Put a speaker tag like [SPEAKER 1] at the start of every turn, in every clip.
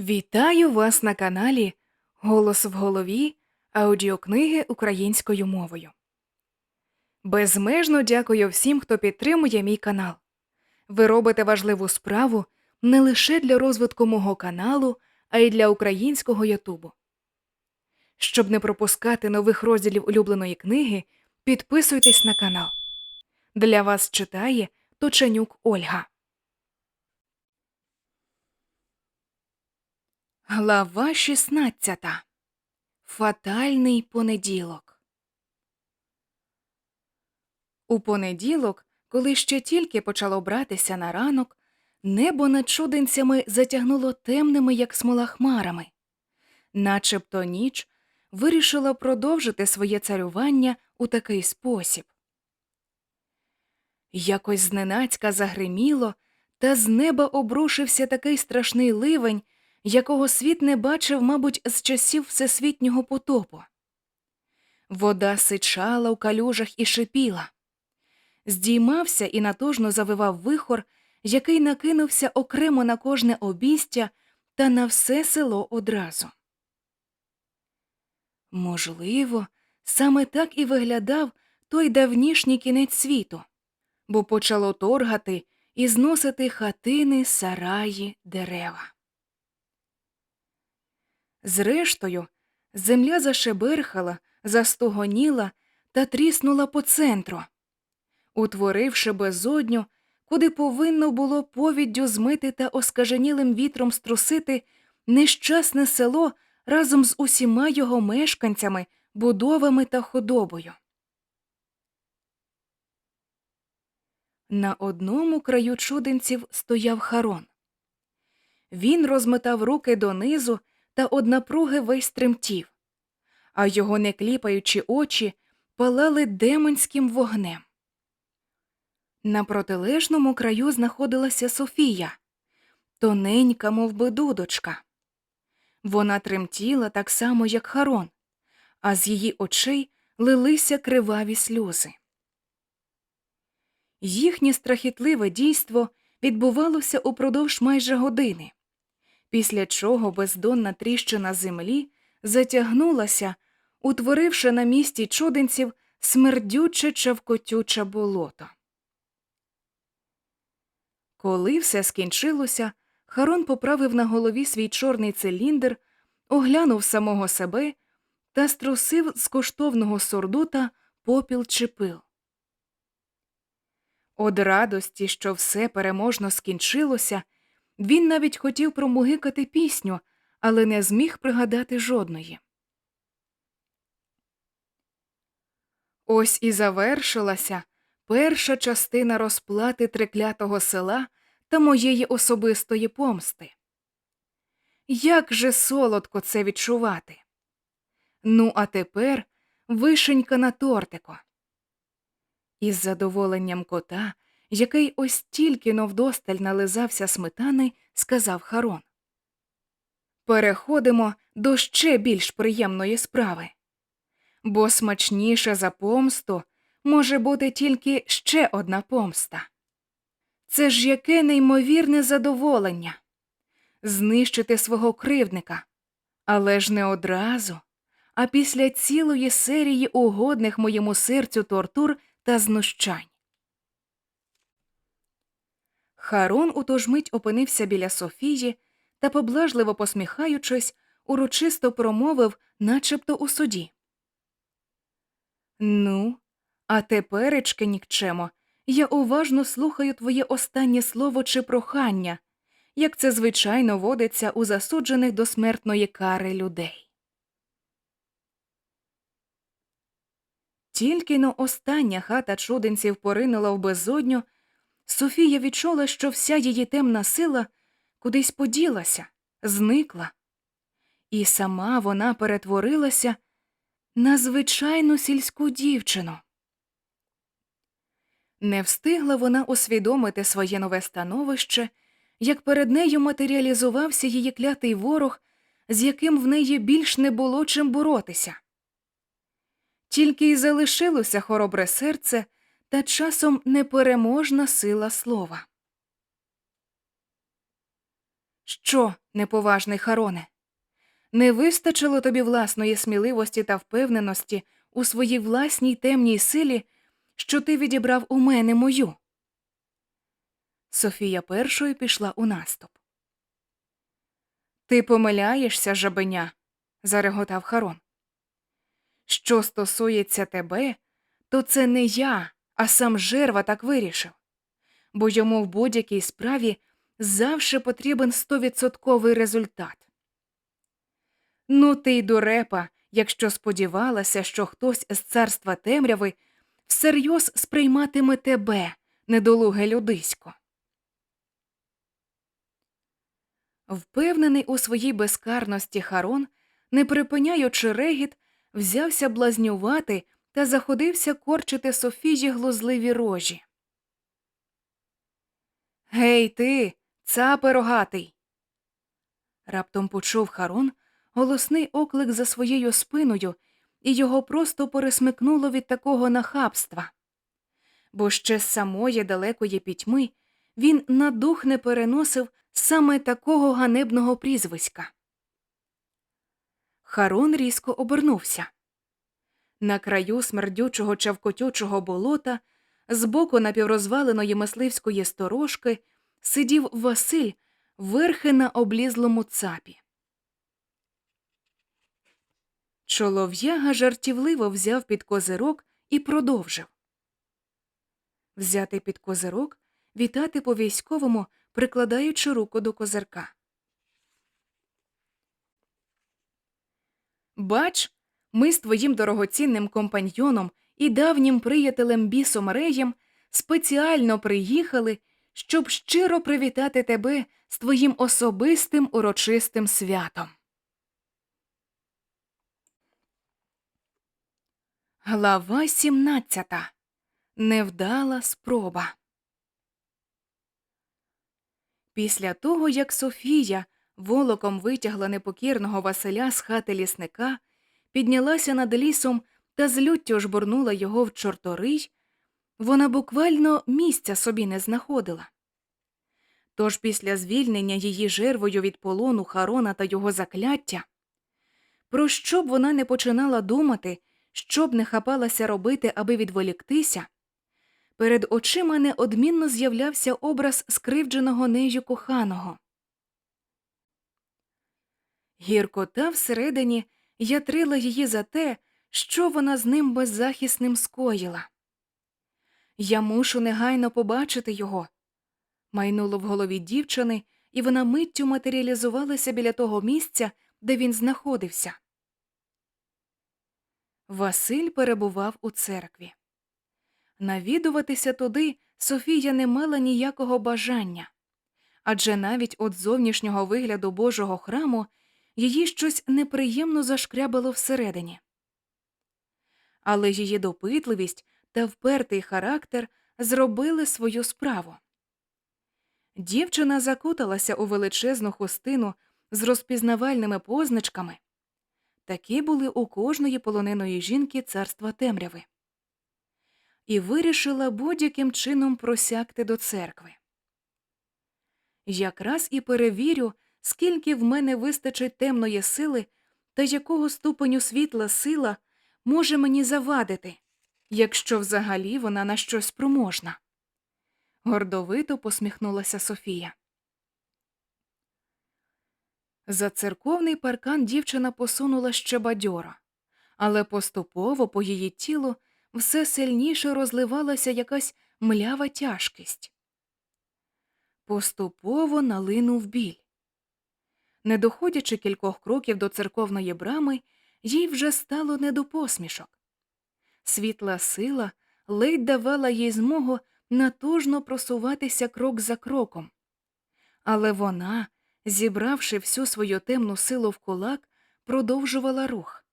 [SPEAKER 1] Вітаю вас на каналі Голос в голові аудіокниги українською мовою. Безмежно дякую всім, хто підтримує мій канал. Ви робите важливу справу не лише для розвитку мого каналу, а й для українського Ютубу. Щоб не пропускати нових розділів улюбленої книги, підписуйтесь на канал. Для вас читає Точенюк Ольга. Глава 16. Фатальний понеділок. У понеділок, коли ще тільки почало братися на ранок, небо над чуденцями затягнуло темними, як смола хмарами. Начебто ніч вирішила продовжити своє царювання у такий спосіб. Якось зненацька загриміло, та з неба обрушився такий страшний ливень, якого світ не бачив, мабуть, з часів всесвітнього потопу. Вода сичала у калюжах і шипіла. Здіймався і натужно завивав вихор, який накинувся окремо на кожне обістя та на все село одразу. Можливо, саме так і виглядав той давнішній кінець світу, бо почало торгати і зносити хатини, сараї, дерева. Зрештою, земля зашеберхала, застогоніла та тріснула по центру, утворивши безодню, куди повинно було повіддю змити та оскаженілим вітром струсити нещасне село разом з усіма його мешканцями, будовами та худобою. На одному краю чуденців стояв Харон. Він розметав руки донизу та однапруги весь тремтів, а його не кліпаючі очі палали демонським вогнем. На протилежному краю знаходилася Софія, тоненька, мов би, дудочка. Вона тремтіла так само, як Харон, а з її очей лилися криваві сльози. Їхнє страхітливе дійство відбувалося упродовж майже години після чого бездонна тріщина землі затягнулася, утворивши на місці чуденців смердюче чавкотюче болото. Коли все скінчилося, Харон поправив на голові свій чорний циліндр, оглянув самого себе та струсив з коштовного сурдута попіл чи пил. Од радості, що все переможно скінчилося, він навіть хотів промугикати пісню, але не зміг пригадати жодної. Ось і завершилася перша частина розплати триклятого села та моєї особистої помсти. Як же солодко це відчувати? Ну, а тепер вишенька на тортико. Із задоволенням кота який ось тільки новдосталь нализався сметани, сказав Харон. Переходимо до ще більш приємної справи, бо смачніше за помсту може бути тільки ще одна помста. Це ж яке неймовірне задоволення знищити свого кривдника, але ж не одразу, а після цілої серії угодних моєму серцю тортур та знущань. Харон у ту ж мить опинився біля Софії та, поблажливо посміхаючись, урочисто промовив, начебто у суді. Ну, а теперечки, нікчемо, я уважно слухаю твоє останнє слово чи прохання, як це звичайно водиться у засуджених до смертної кари людей. Тільки но остання хата чуденців поринула в безодню. Софія відчула, що вся її темна сила кудись поділася, зникла, і сама вона перетворилася на звичайну сільську дівчину. Не встигла вона усвідомити своє нове становище, як перед нею матеріалізувався її клятий ворог, з яким в неї більш не було чим боротися. Тільки й залишилося хоробре серце та часом непереможна сила слова. Що, неповажний Хароне? Не вистачило тобі власної сміливості та впевненості у своїй власній темній силі, що ти відібрав у мене мою. Софія першою пішла у наступ. Ти помиляєшся, жабеня, зареготав Харон. Що стосується тебе, то це не я, а сам жерва так вирішив, бо йому в будь-якій справі завжди потрібен стовідсотковий результат. Ну, ти й дурепа, якщо сподівалася, що хтось з царства темряви всерйоз сприйматиме тебе, недолуге людисько. Впевнений у своїй безкарності Харон, не припиняючи регіт, взявся блазнювати та заходився корчити Софії глузливі рожі. Гей, ти, цапе рогатий. Раптом почув Харон голосний оклик за своєю спиною, і його просто пересмикнуло від такого нахабства. Бо ще з самої далекої пітьми він на дух не переносив саме такого ганебного прізвиська. Харон різко обернувся. На краю смердючого чавкотючого болота, збоку напіврозваленої мисливської сторожки, сидів Василь верхи на облізлому цапі. Чолов'яга жартівливо взяв під козирок і продовжив. Взяти під козирок, вітати по військовому, прикладаючи руку до козирка. Бач, ми з твоїм дорогоцінним компаньйоном і давнім приятелем бісом Реєм спеціально приїхали, щоб щиро привітати тебе з твоїм особистим урочистим святом. Глава 17. Невдала спроба. Після того, як Софія волоком витягла непокірного Василя з хати лісника, піднялася над лісом та з люттю жбурнула його в чорторий, вона буквально місця собі не знаходила. Тож після звільнення її жервою від полону Харона та його закляття, про що б вона не починала думати, що б не хапалася робити, аби відволіктися, перед очима неодмінно з'являвся образ скривдженого нею коханого. Гіркота всередині ятрила її за те, що вона з ним беззахисним скоїла. Я мушу негайно побачити його. Майнуло в голові дівчини, і вона миттю матеріалізувалася біля того місця, де він знаходився. Василь перебував у церкві. Навідуватися туди Софія не мала ніякого бажання, адже навіть від зовнішнього вигляду Божого храму її щось неприємно зашкрябало всередині. Але її допитливість та впертий характер зробили свою справу. Дівчина закуталася у величезну хустину з розпізнавальними позначками. Такі були у кожної полоненої жінки царства темряви. І вирішила будь-яким чином просякти до церкви. Якраз і перевірю, скільки в мене вистачить темної сили та якого ступеню світла сила може мені завадити, якщо взагалі вона на щось спроможна. Гордовито посміхнулася Софія. За церковний паркан дівчина посунула ще бадьоро, але поступово по її тілу все сильніше розливалася якась млява тяжкість. Поступово налинув біль. Не доходячи кількох кроків до церковної брами, їй вже стало не до посмішок. Світла сила ледь давала їй змогу натужно просуватися крок за кроком. Але вона, зібравши всю свою темну силу в кулак, продовжувала рух.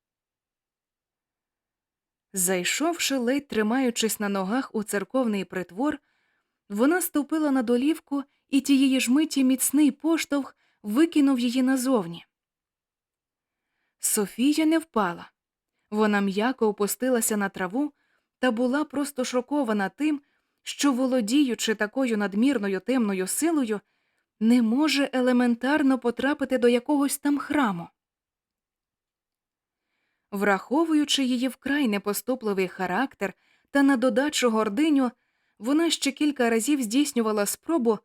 [SPEAKER 1] Зайшовши, ледь тримаючись на ногах у церковний притвор, вона ступила на долівку, і тієї ж миті міцний поштовх викинув її назовні. Софія не впала. Вона м'яко опустилася на траву та була просто шокована тим, що, володіючи такою надмірною темною силою, не може елементарно потрапити до якогось там храму. Враховуючи її вкрай непоступливий характер та на додачу гординю, вона ще кілька разів здійснювала спробу,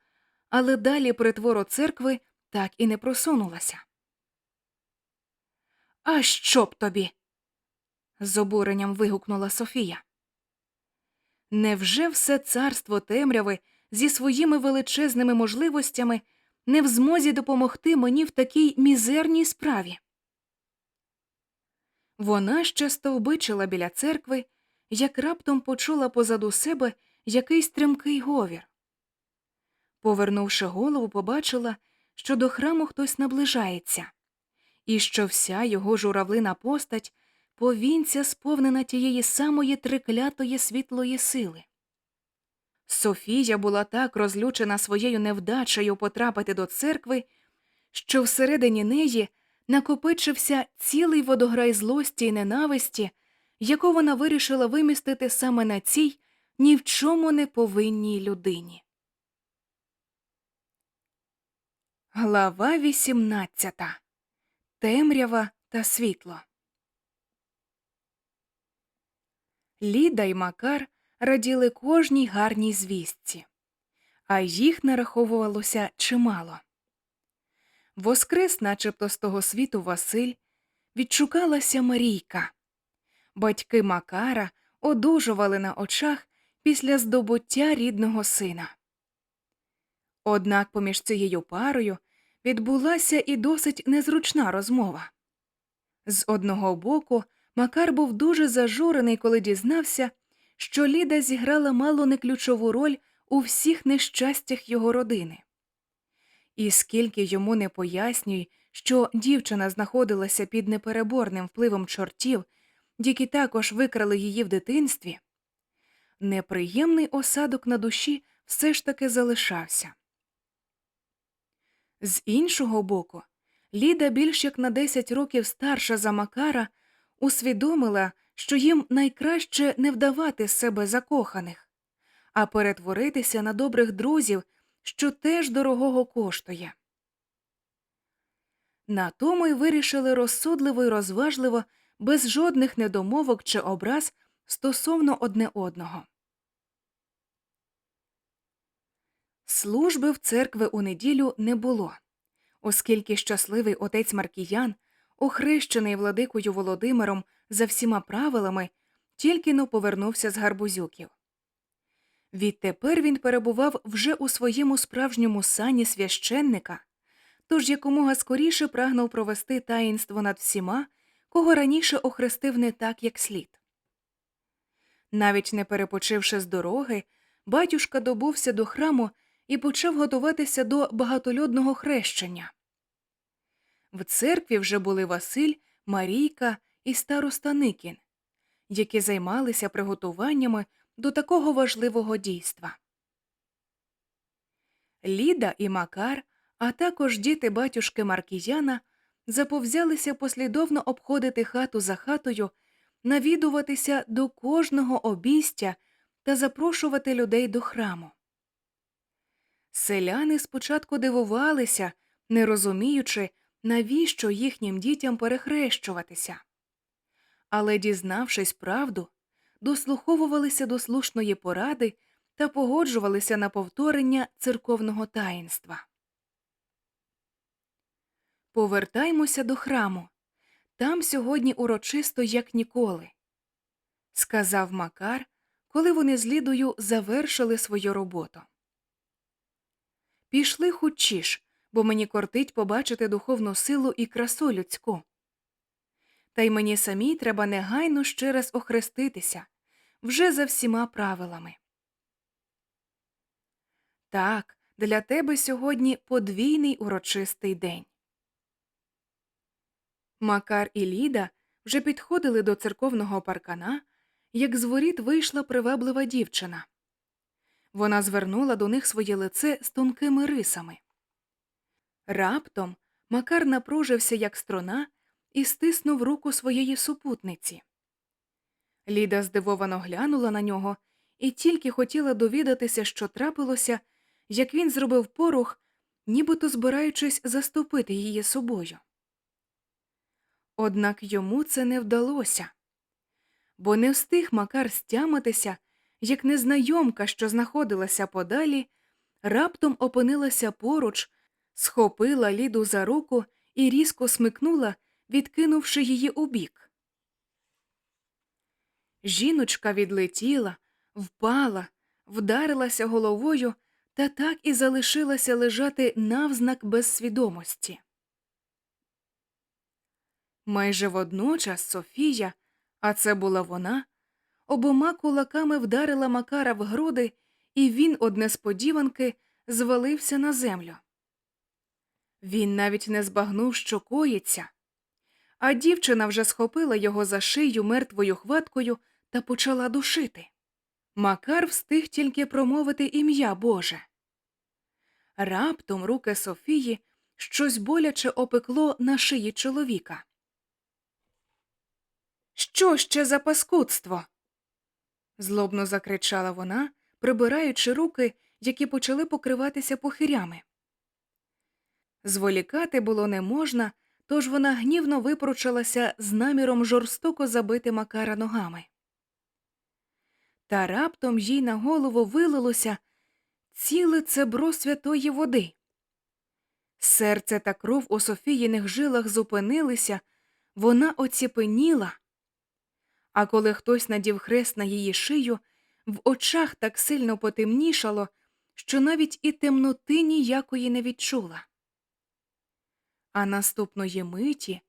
[SPEAKER 1] але далі притвору церкви так і не просунулася. А що б тобі? з обуренням вигукнула Софія. Невже все царство темряви зі своїми величезними можливостями не в змозі допомогти мені в такій мізерній справі? Вона ще стовбичила біля церкви, як раптом почула позаду себе якийсь тримкий говір. Повернувши голову, побачила, що до храму хтось наближається, і що вся його журавлина постать повінця сповнена тієї самої триклятої світлої сили. Софія була так розлючена своєю невдачею потрапити до церкви, що всередині неї накопичився цілий водограй злості й ненависті, яку вона вирішила вимістити саме на цій ні в чому не повинній людині. Глава 18. Темрява та світло. Ліда й Макар раділи кожній гарній звістці, а їх нараховувалося чимало. Воскрес, начебто з того світу Василь, відшукалася Марійка. Батьки Макара одужували на очах після здобуття рідного сина. Однак поміж цією парою відбулася і досить незручна розмова. З одного боку, Макар був дуже зажурений, коли дізнався, що Ліда зіграла мало не ключову роль у всіх нещастях його родини. І скільки йому не пояснюй, що дівчина знаходилася під непереборним впливом чортів, які також викрали її в дитинстві, неприємний осадок на душі все ж таки залишався. З іншого боку, Ліда більш як на 10 років старша за Макара усвідомила, що їм найкраще не вдавати себе закоханих, а перетворитися на добрих друзів, що теж дорогого коштує. На тому й вирішили розсудливо й розважливо, без жодних недомовок чи образ стосовно одне одного. Служби в церкви у неділю не було, оскільки щасливий отець Маркіян, охрещений владикою Володимиром за всіма правилами, тільки но повернувся з гарбузюків. Відтепер він перебував вже у своєму справжньому сані священника, тож якомога скоріше прагнув провести таїнство над всіма, кого раніше охрестив не так, як слід. Навіть не перепочивши з дороги, батюшка добувся до храму і почав готуватися до багатолюдного хрещення. В церкві вже були Василь, Марійка і староста Никін, які займалися приготуваннями до такого важливого дійства. Ліда і Макар, а також діти батюшки Маркіяна заповзялися послідовно обходити хату за хатою, навідуватися до кожного обійстя та запрошувати людей до храму. Селяни спочатку дивувалися, не розуміючи, навіщо їхнім дітям перехрещуватися. Але, дізнавшись правду, дослуховувалися до слушної поради та погоджувалися на повторення церковного таїнства. Повертаймося до храму. Там сьогодні урочисто, як ніколи, сказав Макар, коли вони з Лідою завершили свою роботу. Пішли хучіш, бо мені кортить побачити духовну силу і красу людську. Та й мені самій треба негайно ще раз охреститися вже за всіма правилами. Так, для тебе сьогодні подвійний урочистий день. Макар і Ліда вже підходили до церковного паркана, як з воріт вийшла приваблива дівчина. Вона звернула до них своє лице з тонкими рисами. Раптом Макар напружився, як струна, і стиснув руку своєї супутниці. Ліда здивовано глянула на нього і тільки хотіла довідатися, що трапилося, як він зробив порух, нібито збираючись заступити її собою. Однак йому це не вдалося, бо не встиг Макар стямитися, як незнайомка, що знаходилася подалі, раптом опинилася поруч, схопила Ліду за руку і різко смикнула, відкинувши її убік. Жіночка відлетіла, впала, вдарилася головою та так і залишилася лежати навзнак без свідомості. Майже водночас Софія, а це була вона, обома кулаками вдарила Макара в груди, і він од несподіванки звалився на землю. Він навіть не збагнув, що коїться, а дівчина вже схопила його за шию мертвою хваткою та почала душити. Макар встиг тільки промовити ім'я Боже. Раптом руки Софії щось боляче опекло на шиї чоловіка. Що ще за паскудство? Злобно закричала вона, прибираючи руки, які почали покриватися похирями. Зволікати було не можна, тож вона гнівно випручалася з наміром жорстоко забити Макара ногами. Та раптом їй на голову вилилося ціле цебро святої води. Серце та кров у Софіїних жилах зупинилися, вона оціпеніла. А коли хтось надів хрест на її шию, в очах так сильно потемнішало, що навіть і темноти ніякої не відчула. А наступної миті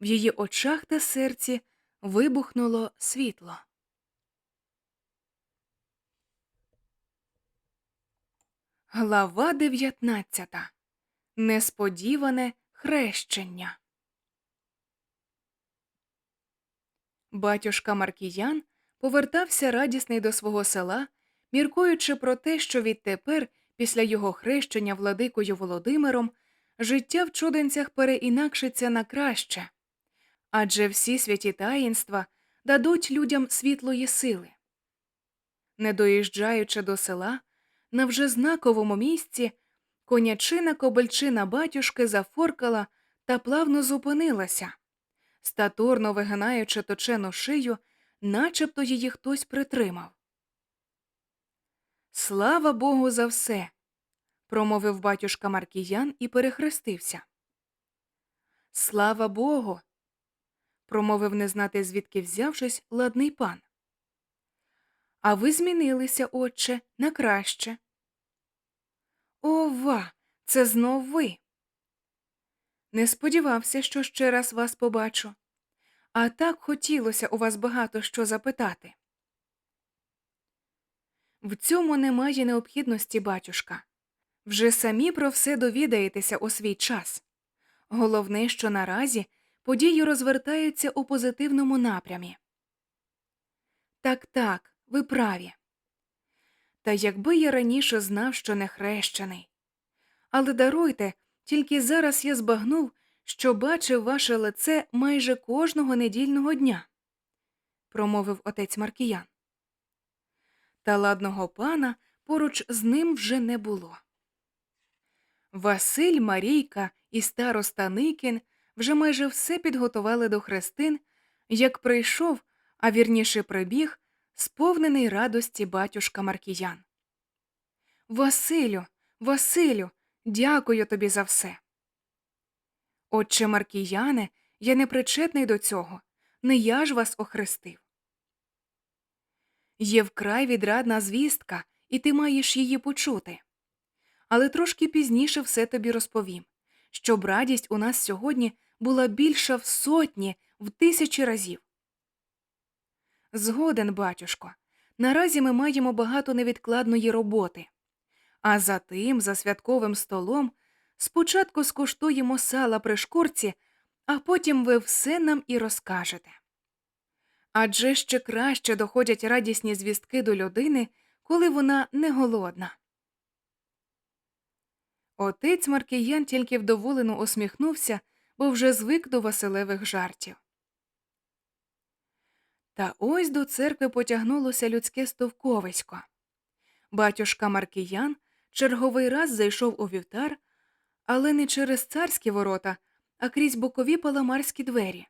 [SPEAKER 1] в її очах та серці вибухнуло світло. Глава 19. Несподіване хрещення. Батюшка Маркіян повертався радісний до свого села, міркуючи про те, що відтепер, після його хрещення владикою Володимиром, життя в чуденцях переінакшиться на краще, адже всі святі таїнства дадуть людям світлої сили. Не доїжджаючи до села, на вже знаковому місці конячина кобельчина батюшки зафоркала та плавно зупинилася, статурно вигинаючи точену шию, начебто її хтось притримав. Слава Богу за все. промовив батюшка Маркіян і перехрестився. Слава Богу. промовив не знати, звідки взявшись, ладний пан. А ви змінилися, отче, на краще. Ова, це знов ви. Не сподівався, що ще раз вас побачу. А так хотілося у вас багато що запитати. В цьому немає необхідності, батюшка. Вже самі про все довідаєтеся у свій час. Головне, що наразі події розвертаються у позитивному напрямі. Так, так, ви праві. Та якби я раніше знав, що не хрещений. Але даруйте, тільки зараз я збагнув, що бачив ваше лице майже кожного недільного дня, промовив отець Маркіян. Та ладного пана поруч з ним вже не було. Василь, Марійка і староста Никін вже майже все підготували до хрестин, як прийшов, а вірніше прибіг, сповнений радості батюшка Маркіян. Василю, Василю, дякую тобі за все. Отче Маркіяне, я не причетний до цього, не я ж вас охрестив. Є вкрай відрадна звістка, і ти маєш її почути. Але трошки пізніше все тобі розповім, щоб радість у нас сьогодні була більша в сотні, в тисячі разів. Згоден, батюшко, наразі ми маємо багато невідкладної роботи. А за тим, за святковим столом, спочатку скуштуємо сала при шкурці, а потім ви все нам і розкажете. Адже ще краще доходять радісні звістки до людини, коли вона не голодна. Отець Маркіян тільки вдоволено усміхнувся, бо вже звик до Василевих жартів. Та ось до церкви потягнулося людське стовковисько. Батюшка Маркіян черговий раз зайшов у вівтар, але не через царські ворота, а крізь бокові паламарські двері.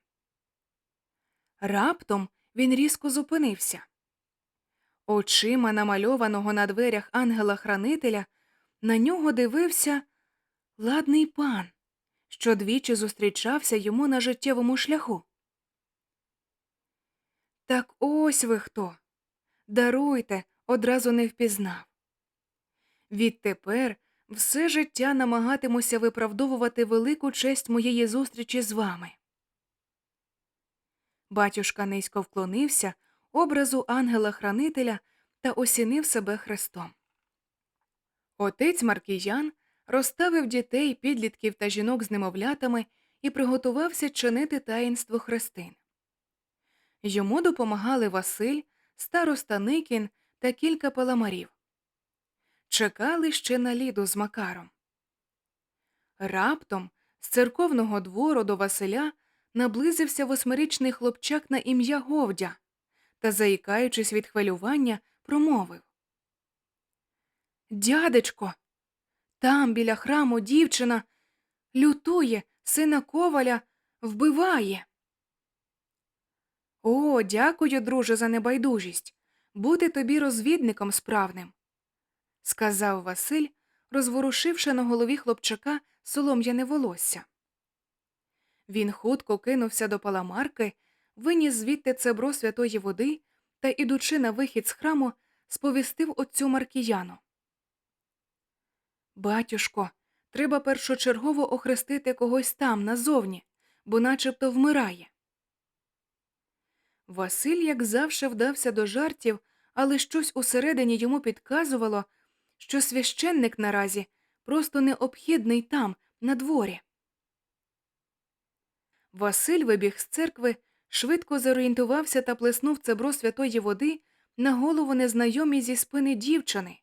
[SPEAKER 1] Раптом він різко зупинився. Очима намальованого на дверях ангела-хранителя на нього дивився ладний пан, що двічі зустрічався йому на життєвому шляху. Так ось ви хто. Даруйте, одразу не впізнав. Відтепер все життя намагатимуся виправдовувати велику честь моєї зустрічі з вами. Батюшка низько вклонився образу ангела-хранителя та осінив себе хрестом. Отець Маркіян розставив дітей, підлітків та жінок з немовлятами і приготувався чинити таїнство хрестин. Йому допомагали Василь, староста Никін та кілька паламарів. Чекали ще на ліду з Макаром. Раптом з церковного двору до Василя наблизився восьмирічний хлопчак на ім'я Говдя та, заїкаючись від хвилювання, промовив Дядечко, там біля храму дівчина лютує, сина коваля, вбиває. О, дякую, друже, за небайдужість. Бути тобі розвідником справним, сказав Василь, розворушивши на голові хлопчака солом'яне волосся. Він хутко кинувся до паламарки, виніс звідти цебро святої води та, ідучи на вихід з храму, сповістив отцю Маркіяну. Батюшко, треба першочергово охрестити когось там, назовні, бо начебто вмирає. Василь, як завше, вдався до жартів, але щось усередині йому підказувало, що священник наразі просто необхідний там, на дворі. Василь вибіг з церкви, швидко зорієнтувався та плеснув цебро святої води на голову незнайомій зі спини дівчини,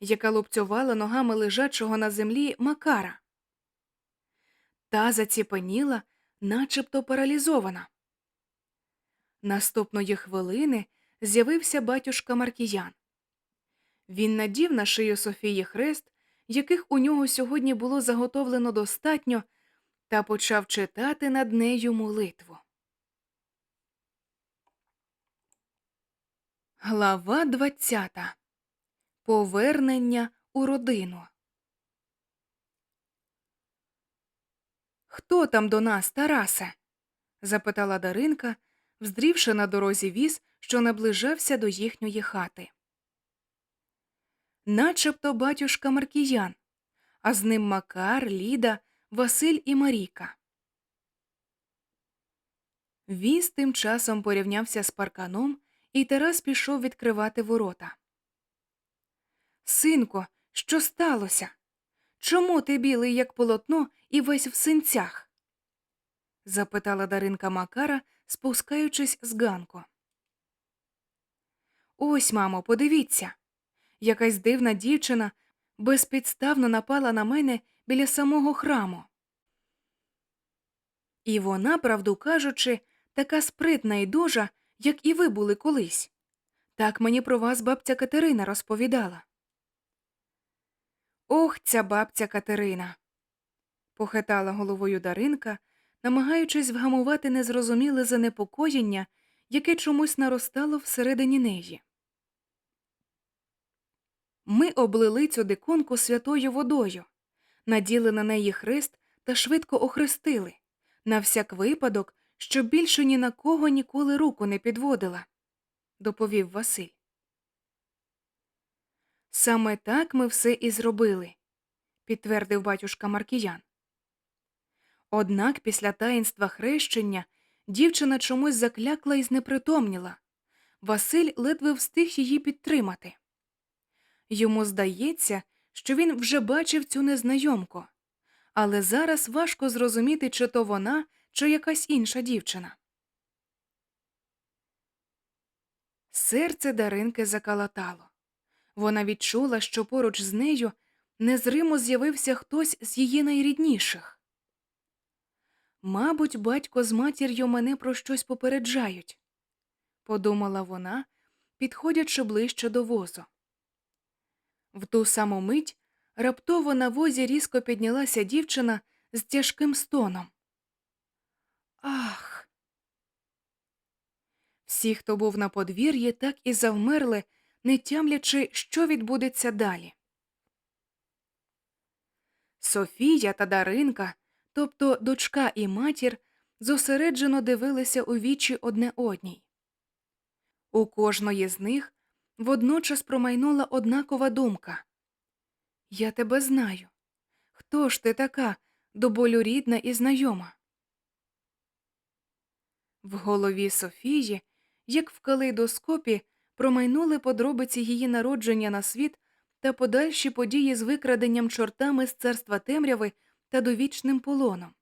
[SPEAKER 1] яка лупцювала ногами лежачого на землі Макара. Та заціпеніла, начебто паралізована. Наступної хвилини з'явився батюшка Маркіян. Він надів на шию Софії хрест, яких у нього сьогодні було заготовлено достатньо, та почав читати над нею молитву. Глава двадцята Повернення у родину. Хто там до нас, Тарасе? запитала Даринка, вздрівши на дорозі віз, що наближався до їхньої хати. Начебто батюшка Маркіян, а з ним Макар, Ліда, Василь і Маріка. Віз тим часом порівнявся з парканом, і Тарас пішов відкривати ворота. Синко, що сталося? Чому ти білий, як полотно, і весь в синцях? запитала Даринка Макара, спускаючись з ганку. Ось, мамо, подивіться. Якась дивна дівчина безпідставно напала на мене біля самого храму. І вона, правду кажучи, така спритна і дужа, як і ви були колись. Так мені про вас бабця Катерина розповідала. Ох, ця бабця Катерина. похитала головою Даринка, намагаючись вгамувати незрозуміле занепокоєння, яке чомусь наростало всередині неї. Ми облили цю диконку святою водою, наділи на неї хрест та швидко охрестили, на всяк випадок, щоб більше ні на кого ніколи руку не підводила, доповів Василь. Саме так ми все і зробили, підтвердив батюшка Маркіян. Однак після таїнства хрещення дівчина чомусь заклякла і знепритомніла. Василь ледве встиг її підтримати. Йому здається, що він вже бачив цю незнайомку, але зараз важко зрозуміти, чи то вона, чи якась інша дівчина. Серце Даринки закалатало. Вона відчула, що поруч з нею незримо з'явився хтось з її найрідніших. Мабуть, батько з матір'ю мене про щось попереджають, подумала вона, підходячи ближче до возу. В ту саму мить Раптово на возі різко піднялася дівчина з тяжким стоном. Ах. Всі, хто був на подвір'ї, так і завмерли, не тямлячи, що відбудеться далі. Софія та Даринка, тобто дочка і матір, зосереджено дивилися у вічі одне одній. У кожної з них водночас промайнула однакова думка Я тебе знаю. Хто ж ти така, до болю рідна і знайома? В голові Софії, як в калейдоскопі, промайнули подробиці її народження на світ та подальші події з викраденням чортами з царства темряви та довічним полоном.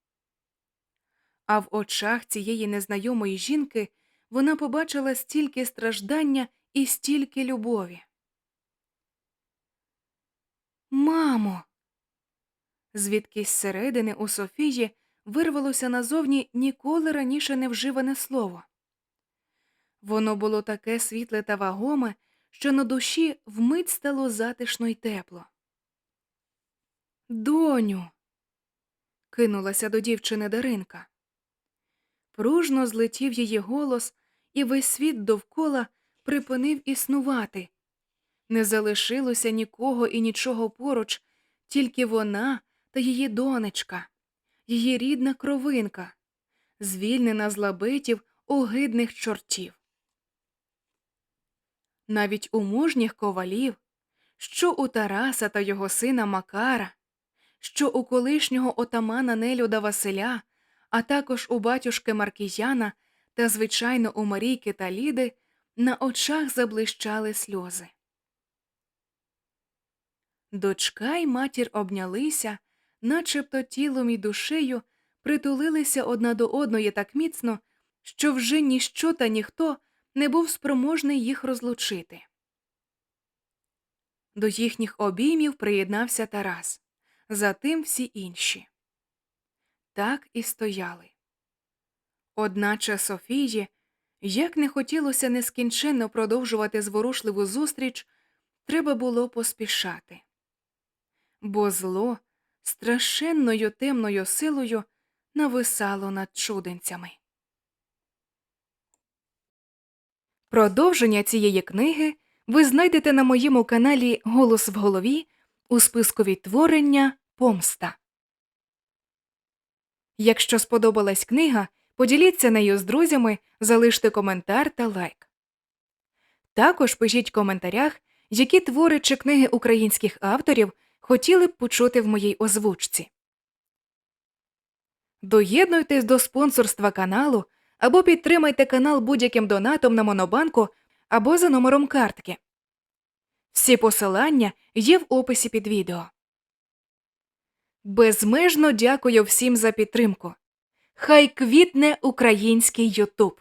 [SPEAKER 1] А в очах цієї незнайомої жінки вона побачила стільки страждання і стільки любові. Мамо. Звідкись зсередини у Софії вирвалося назовні ніколи раніше не вживане слово. Воно було таке світле та вагоме, що на душі вмить стало затишно й тепло. Доню. кинулася до дівчини Даринка. Пружно злетів її голос, і весь світ довкола припинив існувати. Не залишилося нікого і нічого поруч, тільки вона та її донечка, її рідна кровинка, звільнена з лабетів огидних чортів. Навіть у мужніх ковалів, що у Тараса та його сина Макара, що у колишнього отамана Нелюда Василя, а також у батюшки Маркіяна та, звичайно, у Марійки та Ліди на очах заблищали сльози. Дочка й матір обнялися, начебто тілом і душею притулилися одна до одної так міцно, що вже ніщо та ніхто не був спроможний їх розлучити. До їхніх обіймів приєднався Тарас, затим всі інші. Так і стояли. Одначе Софії, як не хотілося нескінченно продовжувати зворушливу зустріч, треба було поспішати. Бо зло страшенною темною силою нависало над чуденцями. Продовження цієї книги ви знайдете на моєму каналі Голос в голові у списку відтворення Помста. Якщо сподобалась книга, поділіться нею з друзями, залиште коментар та лайк. Також пишіть в коментарях, які твори чи книги українських авторів хотіли б почути в моїй озвучці. Доєднуйтесь до спонсорства каналу або підтримайте канал будь-яким донатом на Монобанку або за номером картки. Всі посилання є в описі під відео. Безмежно дякую всім за підтримку. Хай квітне український Ютуб.